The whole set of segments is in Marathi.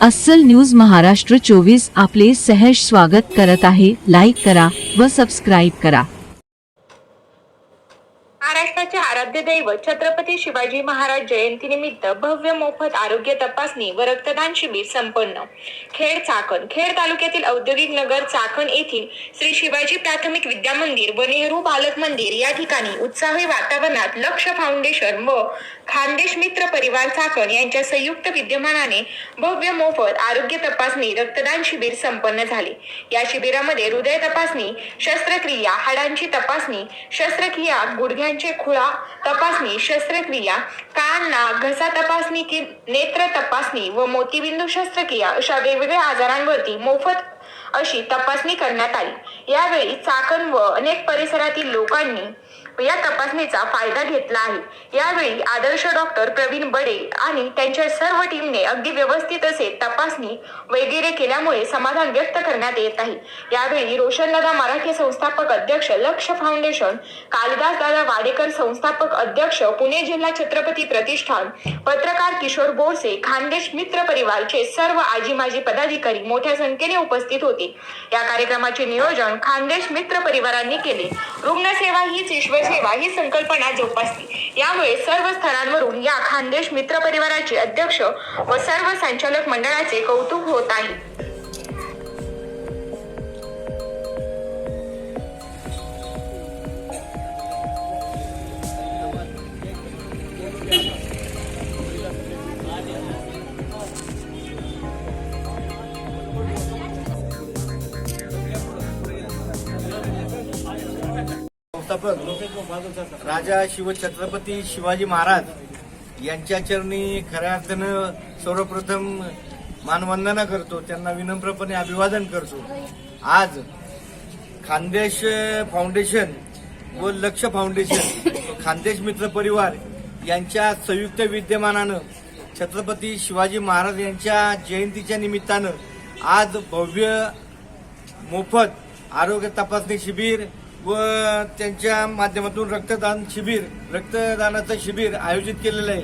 अस्सल न्यूज महाराष्ट्र चोवीस आपले सहर्ष स्वागत करत आहे. लाईक करा व सबस्क्राईब करा. महाराष्ट्राच्या आराध्य दैवत छत्रपती शिवाजी महाराज जयंतीनिमित्त भव्य मोफत आरोग्य तपासणी व रक्तदान शिबिर संपन्न. खेड चाकण खेड तालुक्यातील औद्योगिक नगर चाकण येथील श्री शिवाजी प्राथमिक विद्या मंदिर व नेहरू बालक मंदिर या ठिकाणी उत्साही वातावरणात लक्ष फाउंडेशन व खानदेश मित्र परिवार चाकण यांच्या संयुक्त विद्यमानाने भव्य मोफत आरोग्य तपासणी रक्तदान शिबिर संपन्न झाले. या शिबिरामध्ये हृदय तपासणी शस्त्रक्रिया हाडांची तपासणी शस्त्रक्रिया गुडघ्यांचे खुळा तपासणी शस्त्रक्रिया कान नाक घसा तपासणी कि नेत्र तपासणी व मोतीबिंदू शस्त्रक्रिया अशा वेगवेगळ्या आजारांवरती मोफत अशी तपासणी करण्यात आली. यावेळी चाकण व अनेक परिसरातील लोकांनी या तपासणीचा फायदा घेतला आहे. यावेळी आदर्श डॉक्टर प्रवीण बडे आणि त्यांच्या सर्व टीमने अगदी व्यवस्थित असे तपासणी वगैरे केल्यामुळे समाधान व्यक्त करण्यात येत आहे. यावेळी रोशनदादा मराठी संस्थापक अध्यक्ष लक्ष फाउंडेशन कालिदास दादा वाडेकर संस्थापक अध्यक्ष पुणे जिल्हा छत्रपती प्रतिष्ठान पत्रकार किशोर बोरसे खानदेश मित्र परिवारचे सर्व आजी माजी पदाधिकारी मोठ्या संख्येने उपस्थित होते. या कार्यक्रमाचे नियोजन खानदेश मित्र परिवारांनी केले. रुग्णसेवा हीच ईश्वर सेवा ही संकल्पना जोपासली यामुळे सर्व स्तरांवरून या खानदेश मित्र परिवाराचे अध्यक्ष व सर्व संचालक मंडळाचे कौतुक होत आहे. संस्थापक राजा शिवछत्रपती शिवाजी महाराज यांच्या चरणी खऱ्या अर्थानं सर्वप्रथम मानवंदना करतो त्यांना विनम्रपणे अभिवादन करतो. आज खानदेश फाउंडेशन व लक्ष फाउंडेशन खानदेश मित्र परिवार यांच्या संयुक्त विद्यमानानं छत्रपती शिवाजी महाराज यांच्या जयंतीच्या निमित्तानं आज भव्य मोफत आरोग्य तपासणी शिबिर व त्यांच्या माध्यमातून रक्तदान शिबिर रक्तदानाचं शिबिर आयोजित केलेलं आहे.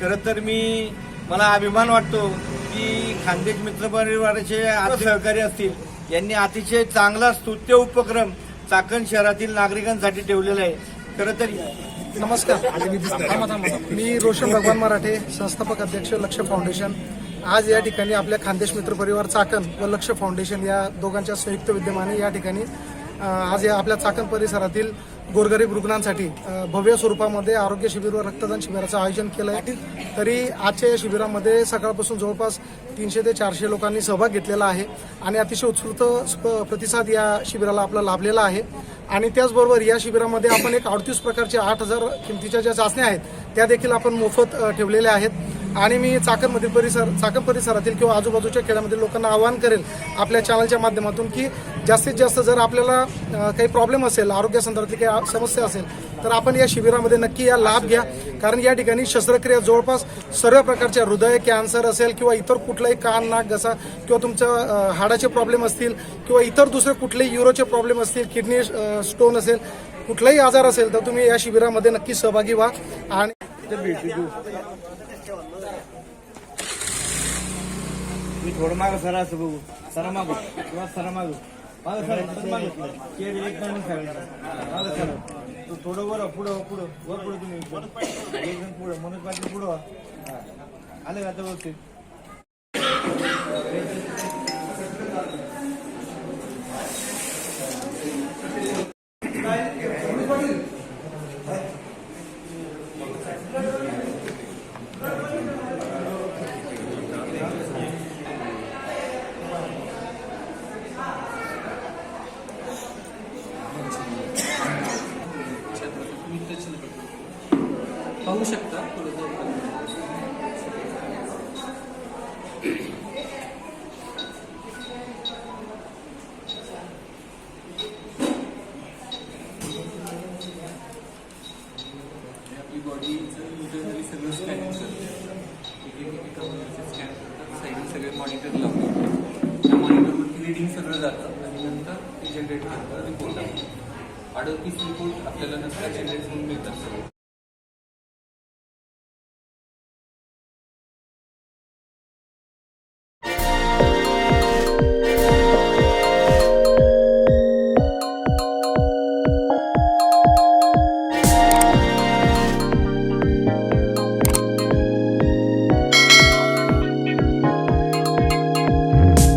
खरं तर मी मला अभिमान वाटतो की खानदेश मित्र परिवाराचे आर्थिक सहकारी असतील. यांनी अतिशय चांगला स्तुत्य उपक्रम चाकण शहरातील नागरिकांसाठी ठेवलेला आहे. खरं तर नमस्कार. मी रोशन भगवान मराठे संस्थापक अध्यक्ष लक्ष फाउंडेशन. आज या ठिकाणी आपल्या खानदेश मित्र परिवार चाकण व लक्ष फाउंडेशन या दोघांच्या संयुक्त विद्यमाने या ठिकाणी आज या आपल्या चाकण परिसरातील गोरगरीब रुग्णांसाठी भव्य स्वरूपामध्ये आरोग्य शिबिर व रक्तदान शिबिराचं आयोजन केलं आहे तरी आजच्या या शिबिरामध्ये सकाळपासून जवळपास तीनशे ते चारशे लोकांनी सहभाग घेतलेला आहे आणि अतिशय उत्स्फूर्त प्रतिसाद या शिबिराला आपला लाभलेला आहे. आणि त्याचबरोबर या शिबिरामध्ये आपण एक अडतीस प्रकारचे आठ हजार किमतीच्या ज्या चाचण्या आहेत त्या देखील आपण मोफत ठेवलेल्या आहेत. आणि मी चाकणमधील परिसर चाकण परिसरातील किंवा आजूबाजूच्या खेड्यामधील लोकांना आवाहन करेल आपल्या चॅनलच्या माध्यमातून की जास्तीत जास्त जर आपल्याला काही प्रॉब्लेम असेल आरोग्यासंदर्भातली काही समस्या असेल तर आपण या शिबिरामध्ये नक्की या लाभ घ्या. कारण या ठिकाणी शस्त्रक्रिया जवळपास सर्व प्रकारच्या हृदय कॅन्सर असेल किंवा इतर कुठलाही कान नाक घसा किंवा तुमच्या हाडाचे प्रॉब्लेम असतील किंवा इतर दुसरे कुठलेही युरोचे प्रॉब्लेम असतील किडनी स्टोन असेल कुठलाही आजार असेल तर तुम्ही या शिबिरामध्ये नक्की सहभागी व्हा. आणि मी थोडं मागं सरा असं बघू. सरा मागू. किंवा सरा मागू. मागं सरा परत मागं. केड एक जण सगळ्यांना मागं सरा. तू थोडं वर पुढं पुढं. वर पुढं तुम्ही एक जण पुढं. मनोज पाटील पुढं आलं का आता बघते युजरली सगळं स्कॅनिंग करतं एक एक एका स्कॅन करतात साईडिंग सगळे मॉनिटर लावतात त्या मॉनिटरवरती रिडिंग सगळं जातं आणि नंतर ते जनरेट करतात रिपोर्ट अडतीस रिपोर्ट आपल्याला नंतर जनरेट होऊन मिळतात